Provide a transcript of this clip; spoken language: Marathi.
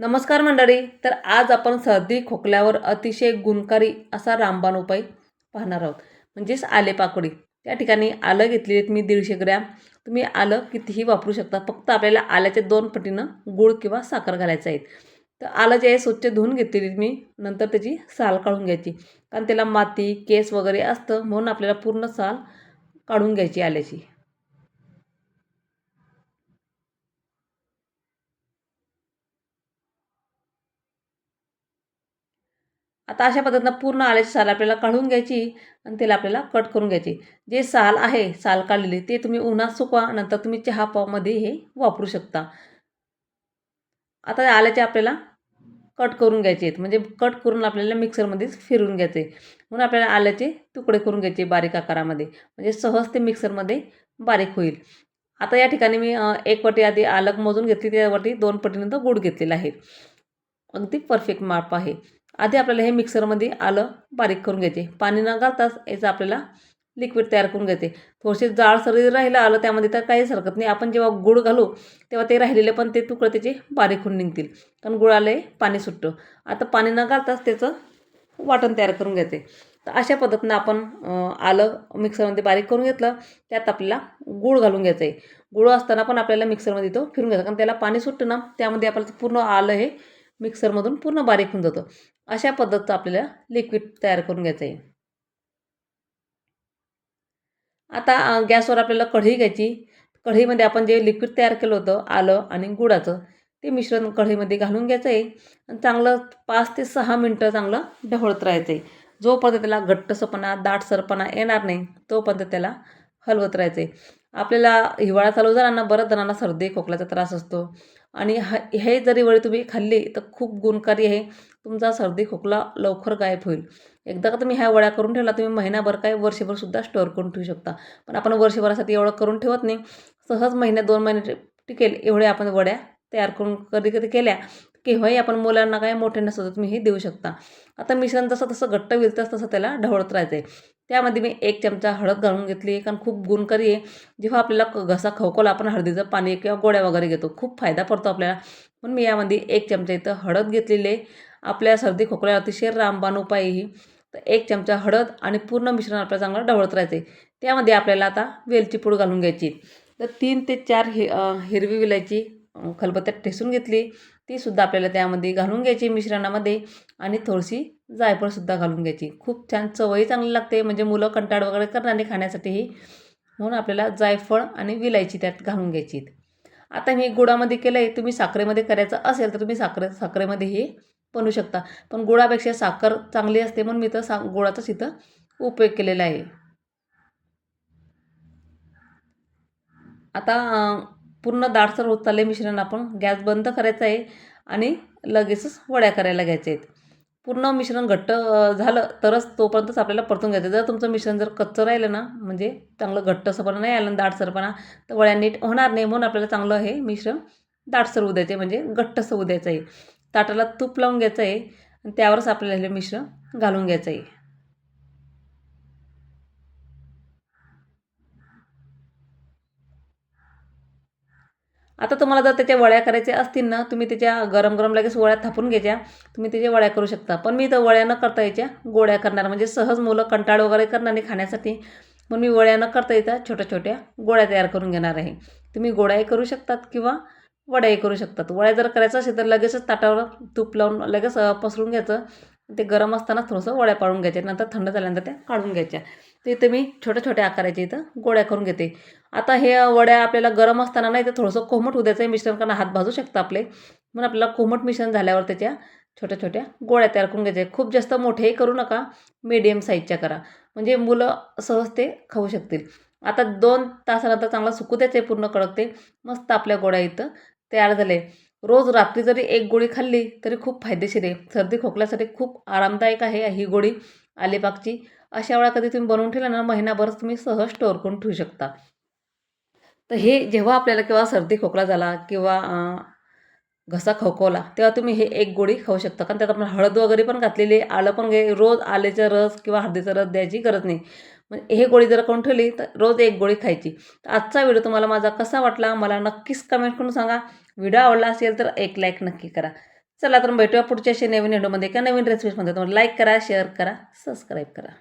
नमस्कार मंडळी तर आज आपण सर्दी खोकल्यावर अतिशय गुणकारी असा रामबाण उपाय पाहणार आहोत. म्हणजेच आले पाकोडी. त्या ठिकाणी आलं घेतलेली आहेत मी दीडशे ग्रॅम. तुम्ही आलं कितीही वापरू शकता. फक्त आपल्याला आल्याच्या दोन पटीनं गूळ किंवा साखर घालायचं आहे. तर आलं जे आहे स्वच्छ धुवून घेतलेली मी. नंतर त्याची साल काढून घ्यायची. कारण त्याला माती केस वगैरे असतं म्हणून आपल्याला पूर्ण साल काढून घ्यायची आल्याची. आता अशा पद्धतीनं पूर्ण आल्याची साल आपल्याला काढून घ्यायची आणि त्याला आपल्याला कट करून घ्यायची. जे साल आहे साल काढलेली ते तुम्ही उन्हात सुकवा नंतर तुम्ही चहा पावमध्ये हे वापरू शकता. आता आल्याचे आपल्याला कट करून घ्यायचे आहेत. म्हणजे कट करून आपल्याला मिक्सरमध्येच फिरून घ्यायचे. म्हणून आपल्याला आल्याचे तुकडे करून घ्यायचे बारीक आकारामध्ये. म्हणजे सहज ते मिक्सरमध्ये बारीक होईल. आता या ठिकाणी मी एक पटी आधी आलक मोजून घेतली त्यावरती दोन पटीनंतर गुड घेतलेला आहे. अगदी परफेक्ट माप आहे. आधी आपल्याला हे मिक्सरमध्ये आलं बारीक करून घ्यायचे. पाणी न घालताच याचं आपल्याला लिक्विड तयार करून घ्यायचे. थोडेसे जाळसर राहिलं आलं त्यामध्ये तर काहीच हरकत नाही. आपण जेव्हा गुळ घालू तेव्हा ते राहिलेले पण ते तुकडं त्याचे बारीक होऊन निघतील. कारण गुळाला पाणी सुटतं. आता पाणी न घालताच त्याचं वाटण तयार करून घ्यायचे. तर अशा पद्धतीनं आपण आलं मिक्सरमध्ये बारीक करून घेतलं त्यात आपल्याला गूळ घालून घ्यायचं आहे. गुळ असताना पण आपल्याला मिक्सरमध्ये तो फिरून घ्यायचा. कारण त्याला पाणी सुटतं ना त्यामध्ये आपल्याला पूर्ण आलं हे मिक्सरमधून पूर्ण बारीक होऊन जातं. अशा पद्धतीचं आपल्याला लिक्विड तयार करून घ्यायचं आहे. आता गॅसवर आपल्याला कढई घ्यायची. कढईमध्ये आपण जे लिक्विड तयार केलं होतं आलं आणि गुळाचं ते मिश्रण कढईमध्ये घालून घ्यायचं आहे. आणि चांगलं पाच ते सहा मिनटं चांगलं ढवळत राहायचं आहे. जोपर्यंत त्याला घट्टसपणा दाटसरपणा येणार नाही तोपर्यंत त्याला हलवत राहायचं आहे. आपल्याला हिवाळा चालू झाला ना बऱ्याच जणांना सर्दी खोकल्याचा त्रास असतो. आणि ह हे जरी वळी तुम्ही खाल्ली तर खूप गुणकारी आहे. तुमचा सर्दी खोकला लवकर गायब होईल. एकदा का तुम्ही ह्या वड्या करून ठेवला तुम्ही महिनाभर काय वर्षभरसुद्धा स्टोअर करून ठेवू शकता. पण आपण वर्षभरासाठी एवढं करून ठेवत नाही. सहज महिन्यात दोन महिने टिकेल एवढे आपण वड्या तयार करून कधी कधी केल्या केव्हाही आपण मुलांना काय मोठ्यांना सुद्धा तुम्ही हे देऊ शकता. आता मिश्रण जसं तसं घट्ट विलतं तसं त्याला ढवळत राहायचं आहे त्यामध्ये मी एक चमचा हळद घालून घेतली कारण खूप गुणकारी आहे. जेव्हा आपल्याला घसा खवकवला आपण हळदीचं पाणी किंवा गोळ्या वगैरे घेतो खूप फायदा पडतो आपल्याला. म्हणून मी यामध्ये एक चमचा इथं हळद घेतलेली आहे. आपल्या सर्दी खोकल्या अतिशय रामबाण उपाय ही. तर एक चमचा हळद आणि पूर्ण मिश्रण आपल्याला चांगलं ढवळत राहायचं आहे. त्यामध्ये आपल्याला आता वेलची पूड घालून घ्यायची तर तीन ते चार हि हिरवी विलायची खलबत्त्यात ठेसून घेतली. तीसुद्धा आपल्याला त्यामध्ये घालून घ्यायची मिश्रणामध्ये आणि थोडीशी जायफळसुद्धा घालून घ्यायची. खूप छान चवही चांगली लागते. म्हणजे मुलं कंटाळ वगैरे करणारे खाण्यासाठीही. म्हणून आपल्याला जायफळ आणि विलायची त्यात घालून घ्यायची. आता मी गुळामध्ये केलं आहे तुम्ही साखरेमध्ये करायचं असेल तर तुम्ही साखरे साखरेमध्येही बनवू शकता. पण गुळापेक्षा साखर चांगली असते म्हणून मी तर सा गुळाचाच इथं उपयोग केलेला आहे. आता पूर्ण दाटसर होत चालले मिश्रण आपण. गॅस बंद करायचा आहे आणि लगेचच वड्या करायला घ्यायचे आहेत. पूर्ण मिश्रण घट्ट झालं तरच तोपर्यंतच आपल्याला परतून घ्यायचं जर तुमचं मिश्रण जर कच्चं राहिलं ना म्हणजे चांगलं घट्टसरपणा नाही आलं दाटसरपणा तर वड्या नीट होणार नाही म्हणून आपल्याला चांगलं हे मिश्रण दाटसर होऊ द्यायचे म्हणजे घट्टसर होऊ द्यायचं आहे. ताटाला तूप लावून घ्यायचं आहे आणि त्यावरच आपल्याला हे मिश्रण घालून घ्यायचं आहे. आता तुम्हाला जर त्याच्या वळ्या करायच्या असतील ना तुम्ही त्याच्या गरम गरम लगेच वळ्या थापून घ्यायच्या. तुम्ही त्याच्या वळ्या करू शकता. पण मी तर वळ्या न करता याच्या गोळ्या करणार. म्हणजे सहज मुलं कंटाळ वगैरे करणार नाही खाण्यासाठी. मग मी वळ्या न करता येत्या छोट्या छोट्या गोळ्या तयार करून घेणार आहे. तुम्ही गोळ्याही करू शकतात किंवा वड्याही करू शकतात. वड्या जर करायचं असेल तर लगेचच ताटावर तूप लावून लगेच पसरून घ्यायचं. ते गरम असताना थोडंसं वड्या पाळून घ्यायच्या. नंतर थंड झाल्यानंतर त्या काढून घ्यायच्या. ते इथं मी छोट्या छोट्या आकाराच्या इथं गोळ्या करून घेते. आता हे वड्या आपल्याला गरम असताना नाही तर थोडंसं कोमट होऊ आहे मिश्रण कारण हात भाजू शकतं आपले. म्हणून आपल्याला कोमट मिश्रण झाल्यावर त्याच्या छोट्या छोट्या गोळ्या तयार करून घ्यायच्या खूप जास्त मोठेही करू नका मीडियम साईजच्या करा. म्हणजे मुलं सहज ते खाऊ शकतील. आता दोन तासानंतर चांगला सुकू द्यायचं आहे पूर्ण कडकते. मस्त आपल्या गोळ्या इथं तयार झाले. रोज रात्री जरी एक गोळी खाल्ली तरी खूप फायदेशीर आहे. सर्दी खोकल्यासाठी खूप आरामदायक आहे ही गोळी अलिबागची अशा वेळा कधी तुम्ही बनवून ठेवला ना महिनाभरच तुम्ही सहज स्टोअर करून ठेवू शकता. तर हे जेव्हा आपल्याला किंवा सर्दी खोकला झाला किंवा घसा खवखवला तेव्हा तुम्ही हे एक गोळी खाऊ शकता. कारण त्यात आपण हळद वगैरे पण घातलेली आलं पण घे रोज आलेचा रस किंवा हळदीचा रस द्यायची गरज नाही. म्हणजे हे गोळी जर करून ठेवली तर रोज एक गोळी खायची. तर आजचा व्हिडिओ तुम्हाला माझा कसा वाटला मला नक्कीच कमेंट करून सांगा. व्हिडिओ आवडला असेल तर एक लाईक नक्की करा. चला तर भेटूया पुढच्या असे नवीन व्हिडिओमध्ये किंवा नवीन रेसिपीजमध्ये तुम्हाला लाईक करा शेअर करा सबस्क्राईब करा.